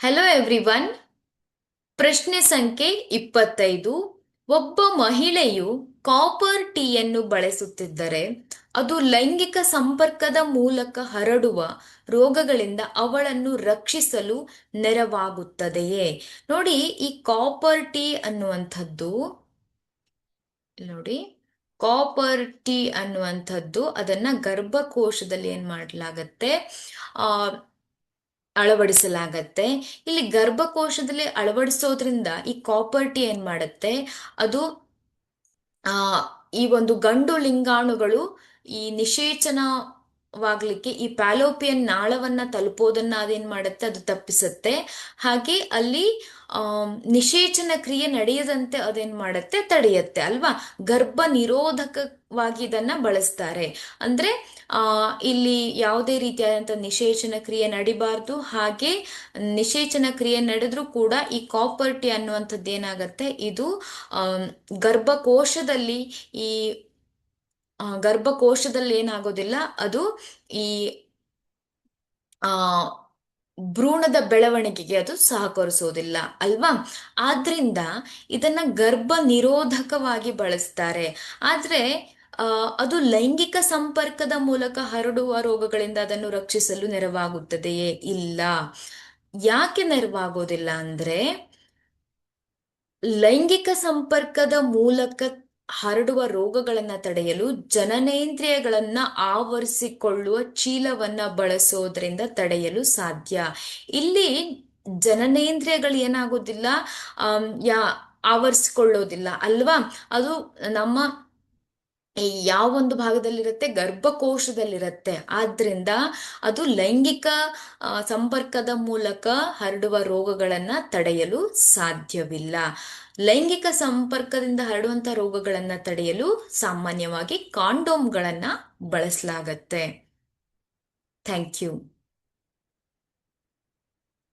Hello everyone ಪ್ರಶ್ನೆ ಸಂಖ್ಯೆ ಇಪ್ಪತ್ತೈದು. ಒಬ್ಬ ಮಹಿಳೆಯು ಕಾಪರ್ ಟೀಯನ್ನು ಬಳಸುತ್ತಿದ್ದರೆ ಅದು ಲೈಂಗಿಕ ಸಂಪರ್ಕದ ಮೂಲಕ ಹರಡುವ ರೋಗಗಳಿಂದ ಅವಳನ್ನು ರಕ್ಷಿಸಲು ನೆರವಾಗುತ್ತದೆಯೇ? ನೋಡಿ, ಈ ಕಾಪರ್ ಟೀ ಅನ್ನುವಂಥದ್ದು, ನೋಡಿ ಕಾಪರ್ ಟೀ ಅನ್ನುವಂಥದ್ದು ಅದನ್ನ ಗರ್ಭಕೋಶದಲ್ಲಿ ಏನ್ ಮಾಡಲಾಗತ್ತೆ? ಆ ಅಳವಡಿಸಲಾಗತ್ತೆ. ಇಲ್ಲಿ ಗರ್ಭಕೋಶದಲ್ಲಿ ಅಳವಡಿಸೋದ್ರಿಂದ ಈ ಕಾಪರ್ ಟಿ ಏನ್ ಮಾಡುತ್ತೆ? ಅದು, ಆ, ಈ ಒಂದು ಗಂಡು ಲಿಂಗಾಣುಗಳು ಈ ನಿಷೇಚನವಾಗ್ಲಿಕ್ಕೆ ಈ ಪ್ಯಾಲೋಪಿಯನ್ ನಾಳವನ್ನ ತಲುಪೋದನ್ನ ಅದೇನ್ ಮಾಡುತ್ತೆ, ಅದು ತಪ್ಪಿಸುತ್ತೆ. ಹಾಗೆ ಅಲ್ಲಿ ನಿಷೇಚನ ಕ್ರಿಯೆ ನಡೆಯದಂತೆ ಅದೇನ್ ಮಾಡುತ್ತೆ, ತಡೆಯುತ್ತೆ, ಅಲ್ವಾ? ಗರ್ಭ ನಿರೋಧಕವಾಗಿ ಇದನ್ನ ಬಳಸ್ತಾರೆ. ಅಂದ್ರೆ, ಆ, ಇಲ್ಲಿ ಯಾವುದೇ ರೀತಿಯಾದಂಥ ನಿಷೇಚನ ಕ್ರಿಯೆ ನಡಿಬಾರ್ದು. ಹಾಗೆ ನಿಷೇಚನ ಕ್ರಿಯೆ ನಡೆದ್ರೂ ಕೂಡ ಈ ಕಾಪರ್ಟಿ ಅನ್ನುವಂಥದ್ದು ಏನಾಗತ್ತೆ ಇದು ಗರ್ಭಕೋಶದಲ್ಲಿ ಈ ಗರ್ಭಕೋಶದಲ್ಲಿ ಏನಾಗೋದಿಲ್ಲ. ಅದು ಈ, ಆ, ಭ್ರೂಣದ ಬೆಳವಣಿಗೆಗೆ ಅದು ಸಹಕರಿಸೋದಿಲ್ಲ ಅಲ್ವಾ? ಆದ್ರಿಂದ ಇದನ್ನ ಗರ್ಭ ನಿರೋಧಕವಾಗಿ ಬಳಸ್ತಾರೆ. ಆದ್ರೆ ಅದು ಲೈಂಗಿಕ ಸಂಪರ್ಕದ ಮೂಲಕ ಹರಡುವ ರೋಗಗಳಿಂದ ಅದನ್ನು ರಕ್ಷಿಸಲು ನೆರವಾಗುತ್ತದೆಯೇ? ಇಲ್ಲ. ಯಾಕೆ ನೆರವಾಗೋದಿಲ್ಲ ಅಂದ್ರೆ, ಲೈಂಗಿಕ ಸಂಪರ್ಕದ ಮೂಲಕ ಹರಡುವ ರೋಗಗಳನ್ನ ತಡೆಯಲು ಜನನೇಂದ್ರಿಯಗಳನ್ನ ಆವರಿಸಿಕೊಳ್ಳುವ ಚೀಲವನ್ನ ಬಳಸೋದ್ರಿಂದ ತಡೆಯಲು ಸಾಧ್ಯ. ಇಲ್ಲಿ ಜನನೇಂದ್ರಿಯಗಳು ಏನಾಗೋದಿಲ್ಲ ಯಾ, ಆವರಿಸಿಕೊಳ್ಳೋದಿಲ್ಲ ಅಲ್ವಾ? ಅದು ನಮ್ಮ ಯಾವೊಂದು ಭಾಗದಲ್ಲಿರುತ್ತೆ, ಗರ್ಭಕೋಶದಲ್ಲಿರುತ್ತೆ. ಆದ್ರಿಂದ ಅದು ಲೈಂಗಿಕ ಸಂಪರ್ಕದ ಮೂಲಕ ಹರಡುವ ರೋಗಗಳನ್ನ ತಡೆಯಲು ಸಾಧ್ಯವಿಲ್ಲ. ಲೈಂಗಿಕ ಸಂಪರ್ಕದಿಂದ ಹರಡುವಂತ ರೋಗಗಳನ್ನ ತಡೆಯಲು ಸಾಮಾನ್ಯವಾಗಿ ಕಾಂಡೋಮ್ಗಳನ್ನ ಬಳಸಲಾಗತ್ತೆ. Thank you.